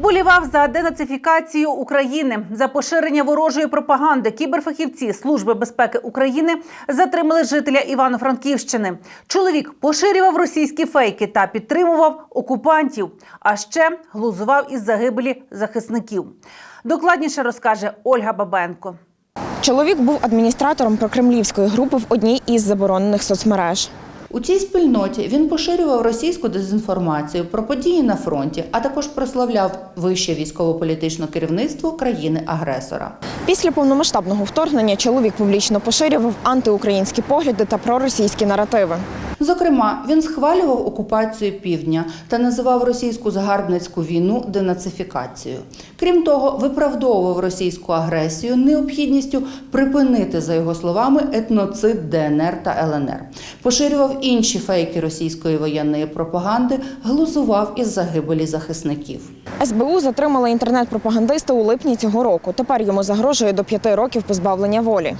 Вболівав за денацифікацію України за поширення ворожої пропаганди. Кіберфахівці Служби безпеки України затримали жителя Івано-Франківщини. Чоловік поширював російські фейки та підтримував окупантів, а ще глузував із загибелі захисників. Докладніше розкаже Ольга Бабенко. Чоловік був адміністратором прокремлівської групи в одній із заборонених соцмереж. У цій спільноті він поширював російську дезінформацію про події на фронті, а також прославляв вище військово-політичне керівництво країни-агресора. Після повномасштабного вторгнення чоловік публічно поширював антиукраїнські погляди та проросійські наративи. Зокрема, він схвалював окупацію півдня та називав російську загарбницьку війну денацифікацією. Крім того, виправдовував російську агресію необхідністю припинити, за його словами, етноцид ДНР та ЛНР. Поширював інші фейки російської воєнної пропаганди, глузував із загибелі захисників. СБУ затримала інтернет-пропагандиста у липні цього року. Тепер йому загрожує до п'яти років позбавлення волі.